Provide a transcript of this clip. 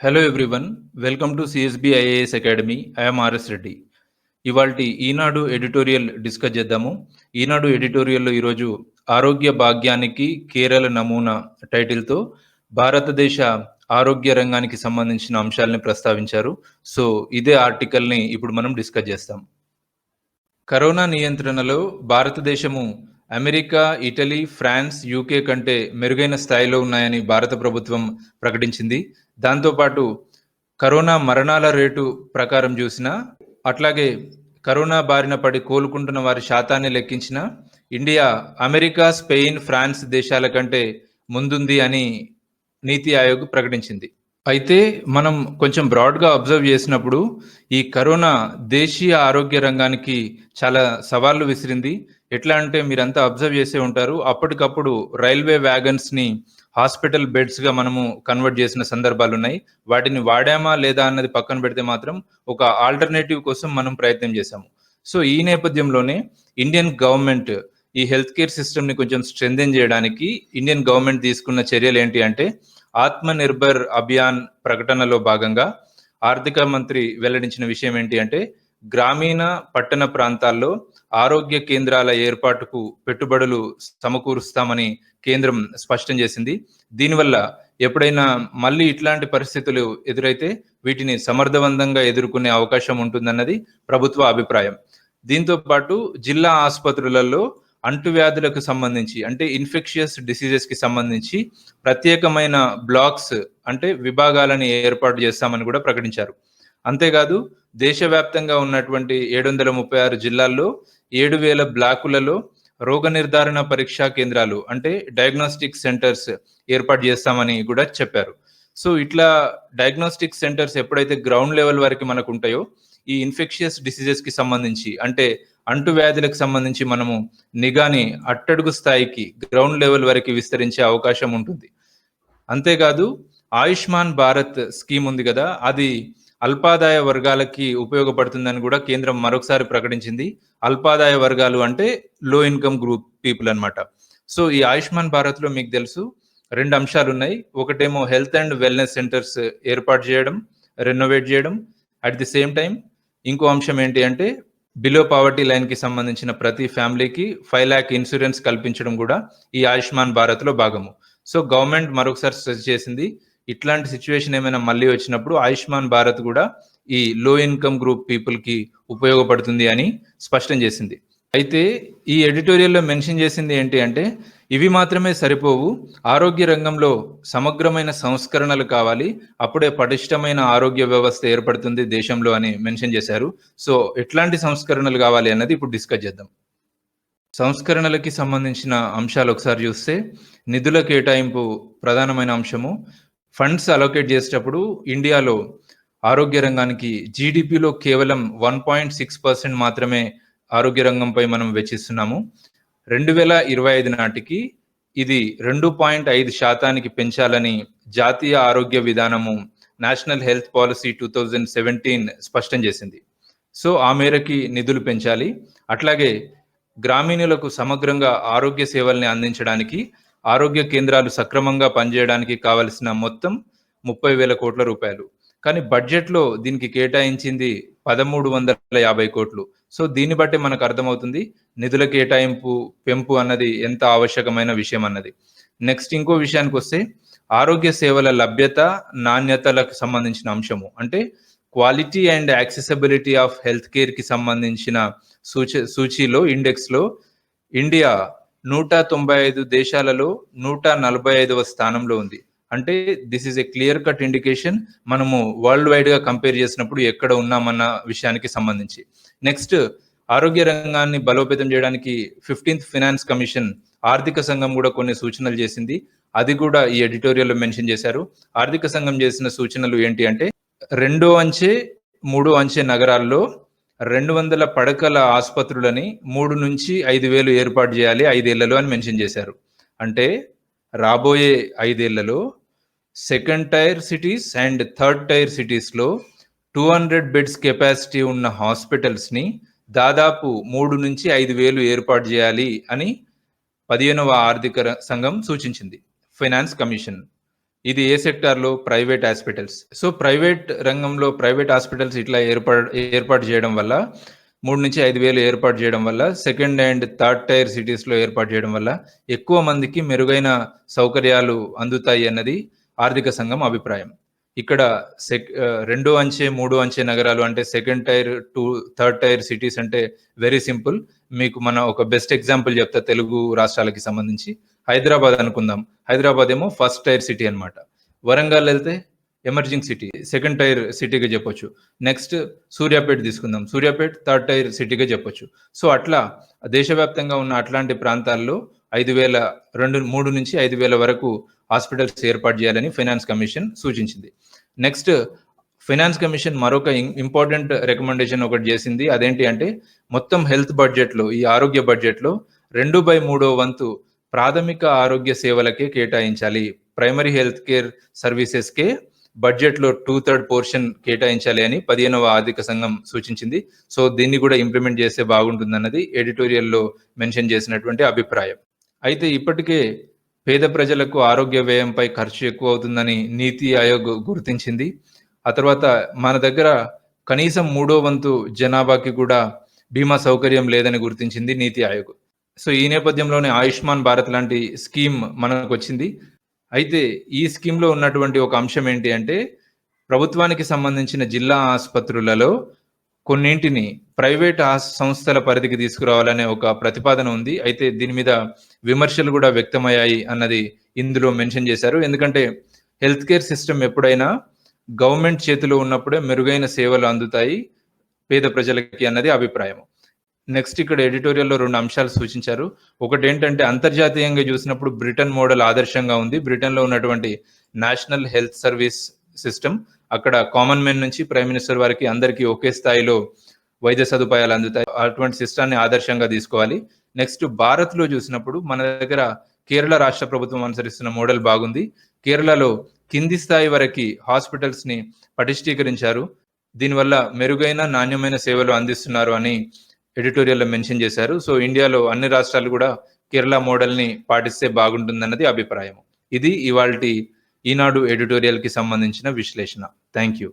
Hello everyone welcome to CSB IAS academy I'm RS Reddy ఇవాల్టి Eenadu editorial discuss చేద్దాము. ఈనాడు ఎడిటోరియల్లో ఈరోజు ఆరోగ్య భాగ్యానికి కేరళ నమూనా టైటిల్తో భారతదేశ ఆరోగ్య రంగానికి సంబంధించిన అంశాలని ప్రస్తావించారు. సో ఇదే ఆర్టికల్ని ఇప్పుడు మనం డిస్కస్ చేస్తాం. కరోనా నియంత్రణలో భారతదేశము అమెరికా ఇటలీ ఫ్రాన్స్ యూకే కంటే మెరుగైన స్థాయిలో ఉన్నాయని భారత ప్రభుత్వం ప్రకటించింది. దాంతోపాటు కరోనా మరణాల రేటు ప్రకారం చూసిన అట్లాగే కరోనా బారిన పడి కోలుకుంటున్న వారి శాతాన్ని లెక్కించిన ఇండియా అమెరికా స్పెయిన్ ఫ్రాన్స్ దేశాల కంటే ముందుంది అని నీతి ఆయోగ్ ప్రకటించింది. అయితే మనం కొంచెం బ్రాడ్గా అబ్జర్వ్ చేసినప్పుడు ఈ కరోనా దేశీయ ఆరోగ్య రంగానికి చాలా సవాళ్ళు విసిరింది. ఎట్లా అంటే మీరంతా అబ్జర్వ్ చేసే ఉంటారు. అప్పటికప్పుడు రైల్వే వ్యాగన్స్ని హాస్పిటల్ బెడ్స్గా మనము కన్వర్ట్ చేసిన సందర్భాలు ఉన్నాయి. వాటిని వాడామా లేదా అన్నది పక్కన పెడితే మాత్రం ఒక ఆల్టర్నేటివ్ కోసం మనం ప్రయత్నం చేశాము. సో ఈ నేపథ్యంలోనే ఇండియన్ గవర్నమెంట్ ఈ హెల్త్ కేర్ సిస్టమ్ని కొంచెం స్ట్రెంథెన్ చేయడానికి ఇండియన్ గవర్నమెంట్ తీసుకున్న చర్యలు ఏంటి అంటే ఆత్మ నిర్భర్ అభియాన్ ప్రకటనలో భాగంగా ఆర్థిక మంత్రి వెల్లడించిన విషయం ఏంటి అంటే గ్రామీణ పట్టణ ప్రాంతాల్లో ఆరోగ్య కేంద్రాల ఏర్పాటుకు పెట్టుబడులు సమకూరుస్తామని కేంద్రం స్పష్టం చేసింది. దీనివల్ల ఎప్పుడైనా మళ్ళీ ఇట్లాంటి పరిస్థితులు ఎదురైతే వీటిని సమర్థవంతంగా ఎదుర్కొనే అవకాశం ఉంటుందన్నది ప్రభుత్వ అభిప్రాయం. దీంతో పాటు జిల్లా ఆసుపత్రులలో అంటువ్యాధులకు సంబంధించి అంటే ఇన్ఫెక్షియస్ డిసీజెస్కి సంబంధించి ప్రత్యేకమైన బ్లాక్స్ అంటే విభాగాలని ఏర్పాటు చేస్తామని కూడా ప్రకటించారు. అంతేకాదు దేశవ్యాప్తంగా ఉన్నటువంటి ఏడు వందల ముప్పై ఆరు జిల్లాల్లో ఏడు వేల బ్లాకులలో రోగ నిర్ధారణ పరీక్షా కేంద్రాలు అంటే డయాగ్నోస్టిక్ సెంటర్స్ ఏర్పాటు చేస్తామని కూడా చెప్పారు. సో ఇట్లా డయాగ్నోస్టిక్ సెంటర్స్ ఎప్పుడైతే గ్రౌండ్ లెవెల్ వరకు మనకు ఉంటాయో ఈ ఇన్ఫెక్షియస్ డిసీజెస్కి సంబంధించి అంటే అంటువ్యాధులకు సంబంధించి మనము నిఘాని అట్టడుగు స్థాయికి గ్రౌండ్ లెవెల్ వరకు విస్తరించే అవకాశం ఉంటుంది. అంతేకాదు ఆయుష్మాన్ భారత్ స్కీమ్ ఉంది కదా అది అల్పాదాయ వర్గాలకి ఉపయోగపడుతుందని కూడా కేంద్రం మరొకసారి ప్రకటించింది. అల్పాదాయ వర్గాలు అంటే లో ఇన్కమ్ గ్రూప్ పీపుల్ అనమాట సో ఈ ఆయుష్మాన్ భారత్లో మీకు తెలుసు రెండు అంశాలు ఉన్నాయి. ఒకటేమో హెల్త్ అండ్ వెల్నెస్ సెంటర్స్ ఏర్పాటు చేయడం రెనోవేట్ చేయడం. అట్ ది సేమ్ టైం ఇంకో అంశం ఏంటి అంటే బిలో పావర్టీ లైన్కి సంబంధించిన ప్రతి ఫ్యామిలీకి ఫైవ్ ల్యాక్ ఇన్సూరెన్స్ కల్పించడం కూడా ఈ ఆయుష్మాన్ భారత్లో భాగము. సో గవర్నమెంట్ మరొకసారి స్ట్రెస్ చేసింది ఇట్లాంటి సిచ్యువేషన్ ఏమైనా మళ్ళీ వచ్చినప్పుడు ఆయుష్మాన్ భారత్ కూడా ఈ లో ఇన్కమ్ గ్రూప్ పీపుల్కి ఉపయోగపడుతుంది అని స్పష్టం చేసింది. అయితే ఈ ఎడిటోరియల్లో మెన్షన్ చేసింది ఏంటి అంటే ఇవి మాత్రమే సరిపోవు ఆరోగ్య రంగంలో సమగ్రమైన సంస్కరణలు కావాలి అప్పుడే పటిష్టమైన ఆరోగ్య వ్యవస్థ ఏర్పడుతుంది దేశంలో అని మెన్షన్ చేశారు. సో ఎట్లాంటి సంస్కరణలు కావాలి అన్నది ఇప్పుడు డిస్కస్ చేద్దాం. సంస్కరణలకి సంబంధించిన అంశాలు ఒకసారి చూస్తే నిధుల కేటాయింపు ప్రధానమైన అంశము ఫండ్స్ అలోకేట్ చేసేటప్పుడు ఇండియాలో ఆరోగ్య రంగానికి జీడిపిలో కేవలం వన్ పాయింట్ సిక్స్ పర్సెంట్ మాత్రమే ఆరోగ్య రంగంపై మనం వెచ్చిస్తున్నాము. రెండు వేల ఇరవై ఐదు నాటికి ఇది రెండు పాయింట్ ఐదు శాతానికి పెంచాలని జాతీయ ఆరోగ్య విధానము national health policy two thousand seventeen స్పష్టం చేసింది. సో ఆ మేరకి నిధులు పెంచాలి. అట్లాగే గ్రామీణులకు సమగ్రంగా ఆరోగ్య సేవల్ని అందించడానికి ఆరోగ్య కేంద్రాలు సక్రమంగా పనిచేయడానికి కావలసిన మొత్తం ముప్పై వేల కోట్ల రూపాయలు. కానీ బడ్జెట్లో దీనికి కేటాయించింది పదమూడు వందల యాభై కోట్లు. సో దీన్ని బట్టి మనకు అర్థమవుతుంది నిధుల కేటాయింపు పెంపు అన్నది ఎంత ఆవశ్యకమైన విషయం అన్నది. నెక్స్ట్ ఇంకో విషయానికి వస్తే ఆరోగ్య సేవల లభ్యత నాణ్యతలకు సంబంధించిన అంశము. అంటే quality and accessibility of health కేర్కి సంబంధించిన సూచి సూచీలో ఇండెక్స్లో ఇండియా నూట తొంభై ఐదు దేశాలలో నూట నలభై ఐదవ స్థానంలో ఉంది. అంటే this is a clear cut indication మనము వరల్డ్ వైడ్గా కంపేర్ చేసినప్పుడు ఎక్కడ ఉన్నామన్న విషయానికి సంబంధించి. నెక్స్ట్ ఆరోగ్య రంగాన్ని బలోపేతం చేయడానికి ఫిఫ్టీన్త్ ఫినాన్స్ కమిషన్ ఆర్థిక సంఘం కూడా కొన్ని సూచనలు చేసింది. అది కూడా ఈ ఎడిటోరియల్లో మెన్షన్ చేశారు. ఆర్థిక సంఘం చేసిన సూచనలు ఏంటి అంటే రెండో అంచె మూడో అంచె నగరాల్లో రెండు వందల పడకల ఆసుపత్రులని మూడు నుంచి ఐదు వేలు ఏర్పాటు చేయాలి ఐదేళ్ళలో అని మెన్షన్ చేశారు. అంటే రాబోయే ఐదేళ్ళలో second tier cities and third tier సిటీస్లో టూ హండ్రెడ్ బెడ్స్ కెపాసిటీ ఉన్న హాస్పిటల్స్ని దాదాపు మూడు నుంచి ఐదు వేలు ఏర్పాటు చేయాలి అని పదిహేనవ ఆర్థిక సంఘం సూచించింది. Finance commission. ఇది ఏ సెక్టార్లో? Private hospitals. సో ప్రైవేట్ రంగంలో ప్రైవేట్ హాస్పిటల్స్ ఇట్లా ఏర్పాటు ఏర్పాటు చేయడం వల్ల మూడు నుంచి ఐదు వేలు ఏర్పాటు చేయడం వల్ల సెకండ్ అండ్ థర్డ్ టైర్ సిటీస్లో ఏర్పాటు చేయడం వల్ల ఎక్కువ మందికి మెరుగైన సౌకర్యాలు అందుతాయి అన్నది ఆర్థిక సంఘం అభిప్రాయం. ఇక్కడ సెక్ రెండో అంచె మూడో అంచె నగరాలు అంటే second tier to third tier cities అంటే వెరీ సింపుల్. మీకు మన ఒక బెస్ట్ ఎగ్జాంపుల్ చెప్తా తెలుగు రాష్ట్రాలకి సంబంధించి. హైదరాబాద్ అనుకుందాం. హైదరాబాద్ ఏమో ఫస్ట్ టైర్ సిటీ అనమాట వరంగల్ వెళ్తే ఎమర్జింగ్ సిటీ సెకండ్ టైర్ సిటీగా చెప్పొచ్చు. నెక్స్ట్ సూర్యాపేట తీసుకుందాం. సూర్యాపేట థర్డ్ టైర్ సిటీగా చెప్పొచ్చు. సో అట్లా దేశవ్యాప్తంగా ఉన్న అట్లాంటి ప్రాంతాల్లో ఐదు వేల రెండు మూడు నుంచి ఐదు వేల వరకు హాస్పిటల్స్ ఏర్పాటు చేయాలని ఫైనాన్స్ కమిషన్ సూచించింది. నెక్స్ట్ ఫైనాన్స్ కమిషన్ మరొక ఇంపార్టెంట్ రికమెండేషన్ ఒకటి చేసింది. అదేంటి అంటే మొత్తం హెల్త్ బడ్జెట్లో ఈ ఆరోగ్య బడ్జెట్లో రెండు బై మూడో వంతు ప్రాథమిక ఆరోగ్య సేవలకే కేటాయించాలి. ప్రైమరీ హెల్త్ కేర్ సర్వీసెస్కే బడ్జెట్లో టూ థర్డ్ పోర్షన్ కేటాయించాలి అని పదిహేనవ ఆర్థిక సంఘం సూచించింది. సో దీన్ని కూడా ఇంప్లిమెంట్ చేస్తే బాగుంటుందన్నది ఎడిటోరియల్లో మెన్షన్ చేసినటువంటి అభిప్రాయం. అయితే ఇప్పటికే పేద ప్రజలకు ఆరోగ్య వ్యయంపై ఖర్చు ఎక్కువ అవుతుందని నీతి ఆయోగ్ గుర్తించింది. ఆ తర్వాత మన దగ్గర కనీసం మూడో వంతు జనాభాకి కూడా బీమా సౌకర్యం లేదని గుర్తించింది నీతి ఆయోగ్. సో ఈ నేపథ్యంలోనే ఆయుష్మాన్ భారత్ లాంటి స్కీమ్ మనకు వచ్చింది అయితే ఈ స్కీమ్లో ఉన్నటువంటి ఒక అంశం ఏంటి అంటే ప్రభుత్వానికి సంబంధించిన జిల్లా ఆసుపత్రులలో కొన్నింటిని ప్రైవేట్ సంస్థల పరిధికి తీసుకురావాలనే ఒక ప్రతిపాదన ఉంది. అయితే దీని మీద విమర్శలు కూడా వ్యక్తమయ్యాయి అన్నది ఇందులో మెన్షన్ చేశారు. ఎందుకంటే హెల్త్ కేర్ సిస్టమ్ ఎప్పుడైనా గవర్నమెంట్ చేతిలో ఉన్నప్పుడే మెరుగైన సేవలు అందుతాయి పేద ప్రజలకి అన్నది అభిప్రాయం నెక్స్ట్ ఇక్కడ ఎడిటోరియల్లో రెండు అంశాలు సూచించారు. ఒకటి ఏంటంటే అంతర్జాతీయంగా చూసినప్పుడు బ్రిటన్ మోడల్ ఆదర్శంగా ఉంది. బ్రిటన్లో ఉన్నటువంటి నేషనల్ హెల్త్ సర్వీస్ సిస్టమ్ అక్కడ కామన్ మెన్ నుంచి ప్రైమ్ మినిస్టర్ వారికి అందరికీ ఒకే స్థాయిలో వైద్య సదుపాయాలు అందుతాయి. అటువంటి సిస్టాన్ని ఆదర్శంగా తీసుకోవాలి. నెక్స్ట్ భారత్లో చూసినప్పుడు మన దగ్గర కేరళ రాష్ట్ర ప్రభుత్వం అనుసరిస్తున్న మోడల్ బాగుంది. కేరళలో కింది స్థాయి వరకు హాస్పిటల్స్ని పటిష్టీకరించారు దీనివల్ల మెరుగైన నాణ్యమైన సేవలు అందిస్తున్నారు అని ఎడిటోరియల్లో మెన్షన్ చేశారు. సో ఇండియాలో అన్ని రాష్ట్రాలు కూడా కేరళ మోడల్ని పాటిస్తే బాగుంటుందన్నది అభిప్రాయం ఇది ఇవాళ ఈనాడు ఎడిటోరియల్కి సంబంధించిన విశ్లేషణ. Thank you